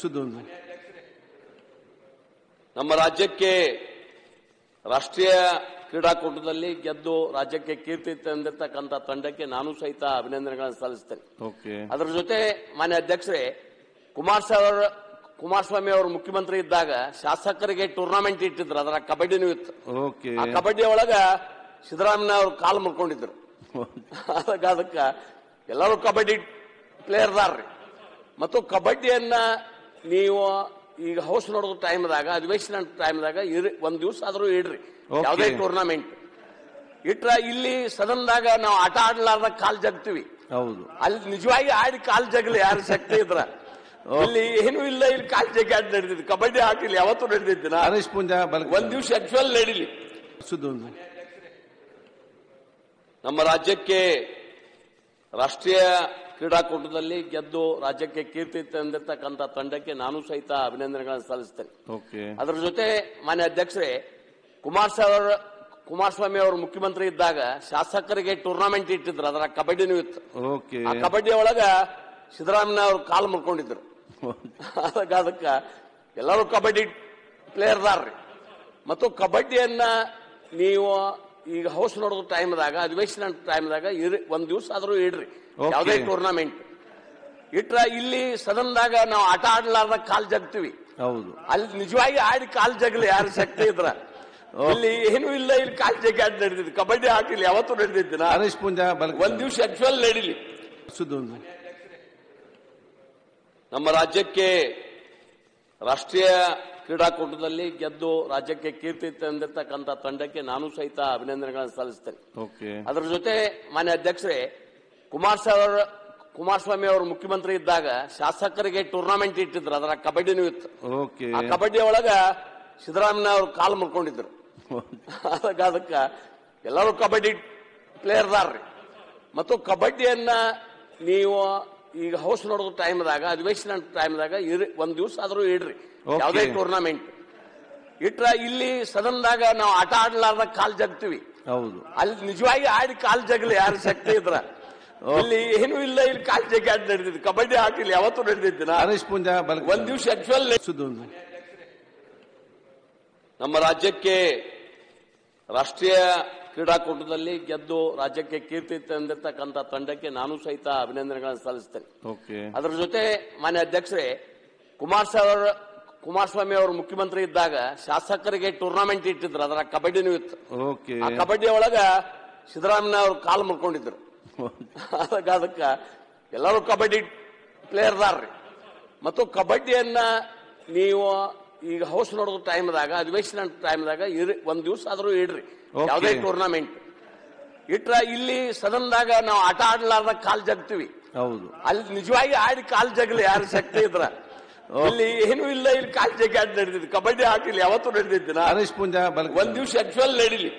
ಸುದ್ದೊಂದು ನಮ್ಮ ರಾಜ್ಯಕ್ಕೆ ರಾಷ್ಟ್ರೀಯ ಕ್ರೀಡಾಕೂಟದಲ್ಲಿ ಗೆದ್ದು ರಾಜ್ಯಕ್ಕೆ ಕೀರ್ತಿ ತಂದಿರ್ತಕ್ಕಂಥ ತಂಡಕ್ಕೆ ನಾನು ಸಹಿತ ಅಭಿನಂದನೆಗಳನ್ನು ಸಲ್ಲಿಸ್ತೇನೆ. ಅದರ ಜೊತೆ ಮಾನ್ಯ ಅಧ್ಯಕ್ಷರೇ ಕುಮಾರಸ್ವಾಮಿ ಕುಮಾರಸ್ವಾಮಿ ಅವರು ಮುಖ್ಯಮಂತ್ರಿ ಇದ್ದಾಗ ಶಾಸಕರಿಗೆ ಟೂರ್ನಮೆಂಟ್ ಇಟ್ಟಿದ್ರು ಅದರ ಕಬಡ್ಡಿನೂ ಇತ್ತು. ಆ ಕಬಡ್ಡಿ ಒಳಗ ಸಿದ್ದರಾಮಯ್ಯ ಅವರು ಕಾಲ್ ಮುರ್ಕೊಂಡಿದ್ರು. ಅದಕ್ಕ ಅದಕ್ಕ ಎಲ್ಲರೂ ಕಬಡ್ಡಿ ಪ್ಲೇಯರ್ದಾರ್ರಿ ಮತ್ತು ಕಬಡ್ಡಿಯನ್ನ ನೀವು ಈಗ ಹೌಸ್ ನೋಡೋದು ಟೈಮ್ದಾಗ ಅಧಿವೇಶನ ಟೈಮ್ದಾಗ ಇರಿ ಒಂದ್ ದಿವಸ ಆದ್ರೂ ಇಡ್ರಿ. ಯಾವುದೇ ಟೂರ್ನಮೆಂಟ್ ಇಟ್ರ ಇಲ್ಲಿ ಸದನದಾಗ ನಾವು ಆಟ ಆಡ್ಲಾರ್ದ ಕಾಲ್ ಜಗ್ತೀವಿ. ಹೌದು. ಅಲ್ಲಿ ನಿಜವಾಗಿ ಆಡಿ ಕಾಲ್ ಜಗ್ಲಿ ಯಾರು ಶಕ್ತಿ ಇದ್ರ. ಇಲ್ಲಿ ಏನೂ ಇಲ್ಲ ಇಲ್ಲಿ ಕಾಲ್ ಜಗ್ಗಿ ಆಟ ನಡೆದಿದ್ದು. ಕಬಡ್ಡಿ ಆಟಿಲ್ಲ ಯಾವತ್ತೂ ನಡೆದಿದ್ದಿನ ಹರೀಶ್ ಪುಂಜ ಒಂದ್ ದಿವಸ ಆಕ್ಚುಲ್ ನಡೀಲಿ. ನಮ್ಮ ರಾಜ್ಯಕ್ಕೆ ರಾಷ್ಟ್ರೀಯ ಕ್ರೀಡಾಕೂಟದಲ್ಲಿ ಗೆದ್ದು ರಾಜ್ಯಕ್ಕೆ ಕೀರ್ತಿ ತಂದಿರ್ತಕ್ಕಂಥ ತಂಡಕ್ಕೆ ನಾನು ಸಹಿತ ಅಭಿನಂದನೆಗಳನ್ನು ಸಲ್ಲಿಸ್ತೇನೆ. ಅದರ ಜೊತೆ ಮಾನ್ಯ ಅಧ್ಯಕ್ಷರೇ ಕುಮಾರಸ್ವಾಮಿ ಕುಮಾರಸ್ವಾಮಿ ಅವರು ಮುಖ್ಯಮಂತ್ರಿ ಇದ್ದಾಗ ಶಾಸಕರಿಗೆ ಟೂರ್ನಮೆಂಟ್ ಇಟ್ಟಿದ್ರು ಅದರ ಕಬಡ್ಡಿನೂ ಇತ್ತು ಆ ಕಬಡ್ಡಿ ಒಳಗ ಸಿದ್ದರಾಮಯ್ಯ ಅವರು ಕಾಲು ಮುರ್ಕೊಂಡಿದ್ರು. ಅದಕ್ಕ ಅದಕ್ಕ ಎಲ್ಲರೂ ಕಬಡ್ಡಿ ಪ್ಲೇಯರ್ದಾರ್ರಿ ಮತ್ತು ಕಬಡ್ಡಿಯನ್ನ ನೀವು ಈಗ ಹೌಸ್ ನೋಡೋದು ಟೈಮ್ದಾಗ ಅಧಿವೇಶನ ಟೈಮ್ದಾಗ ಇರಿ ಒಂದ್ ದಿವಸ ಆದ್ರೂ ಇಡ್ರಿ. ಯಾವುದೇ ಟೂರ್ನಮೆಂಟ್ ಇಟ್ರ ಇಲ್ಲಿ ಸದನ್ದಾಗ ನಾವು ಆಟ ಆಡ್ಲಾರ್ದ ಕಾಲ್ ಜಗ್ತೀವಿ. ಹೌದು. ಅಲ್ಲಿ ನಿಜವಾಗಿ ಆಡಿ ಕಾಲ್ ಜಗ್ಲಿ ಯಾರು ಶಕ್ತಿ ಇದ್ರ? ಇಲ್ಲಿ ಏನೂ ಇಲ್ಲ ಇಲ್ಲಿ ಕಾಲ್ ಜಗ್ಗಿ ಆಟ ನಡೆದಿದ್ದು. ಕಬಡ್ಡಿ ಆಟಿಲ್ಲ ಯಾವತ್ತೂ ನಡೆದಿದ್ದಿನ ಹರೀಶ್ ಪುಂಜ ಒಂದ್ ದಿವಸ ಆಕ್ಚುಲ್ ನಡೀಲಿ. ನಮ್ಮ ರಾಜ್ಯಕ್ಕೆ ರಾಷ್ಟ್ರೀಯ ಕ್ರೀಡಾಕೂಟದಲ್ಲಿ ಗೆದ್ದು ರಾಜ್ಯಕ್ಕೆ ಕೀರ್ತಿ ತಂದಿರ್ತಕ್ಕಂಥ ತಂಡಕ್ಕೆ ನಾನು ಸಹಿತ ಅಭಿನಂದನೆಗಳನ್ನು ಸಲ್ಲಿಸ್ತೇನೆ. ಅದರ ಜೊತೆ ಮಾನ್ಯ ಅಧ್ಯಕ್ಷರೇ ಕುಮಾರಸ್ವಾಮಿ ಕುಮಾರಸ್ವಾಮಿ ಅವರು ಮುಖ್ಯಮಂತ್ರಿ ಇದ್ದಾಗ ಶಾಸಕರಿಗೆ ಟೂರ್ನಮೆಂಟ್ ಇಟ್ಟಿದ್ರು ಅದರ ಕಬಡ್ಡಿನೂ ಇತ್ತು ಆ ಕಬಡ್ಡಿ ಒಳಗ ಸಿದ್ದರಾಮಯ್ಯ ಅವರು ಕಾಲು ಮುರ್ಕೊಂಡಿದ್ರು. ಅದಕ್ಕ ಅದಕ್ಕ ಎಲ್ಲರೂ ಕಬಡ್ಡಿ ಪ್ಲೇಯರ್ದಾರ್ರಿ ಮತ್ತು ಕಬಡ್ಡಿಯನ್ನ ನೀವು ಈಗ ಹೌಸ್ ನೋಡೋದು ಟೈಮ್ದಾಗ ಅಧಿವೇಶನ ಟೈಮ್ದಾಗ ಇರಿ ಒಂದ್ ದಿವಸ ಆದ್ರೂ ಇಡ್ರಿ. ಯಾವುದೇ ಟೂರ್ನಮೆಂಟ್ ಇಟ್ರ ಇಲ್ಲಿ ಸದನದಾಗ ನಾವು ಆಟ ಆಡ್ಲಾರ್ದ ಕಾಲ್ ಜಗ್ತೀವಿ. ಹೌದು. ಅಲ್ಲಿ ನಿಜವಾಗಿ ಆಡಿ ಕಾಲ್ ಜಗ್ಲಿ ಯಾರು ಶಕ್ತಿ ಇದ್ರ. ಇಲ್ಲಿ ಏನು ಇಲ್ಲ ಇಲ್ಲಿ ಕಾಲ್ ಜಗ್ಗಿ ಆಟ ನಡೆದಿದ್ದು. ಕಬಡ್ಡಿ ಆಟಿಲ್ಲ ಯಾವತ್ತೂ ನಡೆದಿದ್ದಿನ ಒಂದ್ ದಿವಸ ಆಕ್ಚುಲ್ ನಮ್ಮ ರಾಜ್ಯಕ್ಕೆ ರಾಷ್ಟ್ರೀಯ ಕ್ರೀಡಾಕೂಟದಲ್ಲಿ ಗೆದ್ದು ರಾಜ್ಯಕ್ಕೆ ಕೀರ್ತಿ ತಂದಿರ್ತಕ್ಕಂಥ ತಂಡಕ್ಕೆ ನಾನು ಸಹಿತ ಅಭಿನಂದನೆಗಳನ್ನು ಸಲ್ಲಿಸ್ತೇನೆ. ಅದರ ಜೊತೆ ಮಾನ್ಯ ಅಧ್ಯಕ್ಷರೇ ಕುಮಾರಸ್ವಾಮಿ ಕುಮಾರಸ್ವಾಮಿ ಅವರು ಮುಖ್ಯಮಂತ್ರಿ ಇದ್ದಾಗ ಶಾಸಕರಿಗೆ ಟೂರ್ನಮೆಂಟ್ ಇಟ್ಟಿದ್ರು ಅದರ ಕಬಡ್ಡಿನೂ ಇತ್ತು. ಆ ಕಬಡ್ಡಿ ಒಳಗ ಸಿದ್ದರಾಮಯ್ಯ ಅವರು ಕಾಲು ಮುರ್ಕೊಂಡಿದ್ರು. ಅದಕ್ಕ ಅದಕ್ಕ ಎಲ್ಲರೂ ಕಬಡ್ಡಿ ಪ್ಲೇಯರ್ದಾರ್ರಿ ಮತ್ತು ಕಬಡ್ಡಿಯನ್ನ ನೀವು ಈಗ ಹೌಸ್ ನೋಡೋದು ಟೈಮ್ದಾಗ ಅಧಿವೇಶನ ಟೈಮ್ದಾಗ ಇರಿ ಒಂದ್ ದಿವಸ ಆದ್ರೂ ಇಡ್ರಿ. ಯಾವುದೇ ಟೂರ್ನಮೆಂಟ್ ಇಟ್ರ ಇಲ್ಲಿ ಸದನದಾಗ ನಾವು ಆಟ ಆಡ್ಲಾರ್ದ ಕಾಲ್ ಜಗ್ತೀವಿ. ಹೌದು. ಅಲ್ಲಿ ನಿಜವಾಗಿ ಆಡಿ ಕಾಲ್ ಜಗ್ಲಿ ಯಾರು ಶಕ್ತಿ ಇದ್ರ. ಇಲ್ಲಿ ಏನು ಇಲ್ಲ ಇಲ್ಲಿ ಕಾಲ್ ಜಗ್ಗಿ ಆಡಿ ನಡೆದಿದ್ದು. ಕಬಡ್ಡಿ ಆಟಿಲ್ಲ ಯಾವತ್ತೂ ನಡೆದಿದ್ದಿನ? ಒಂದ್ ದಿವಸ ಆಕ್ಚುಲ್ ನಡೀಲಿ.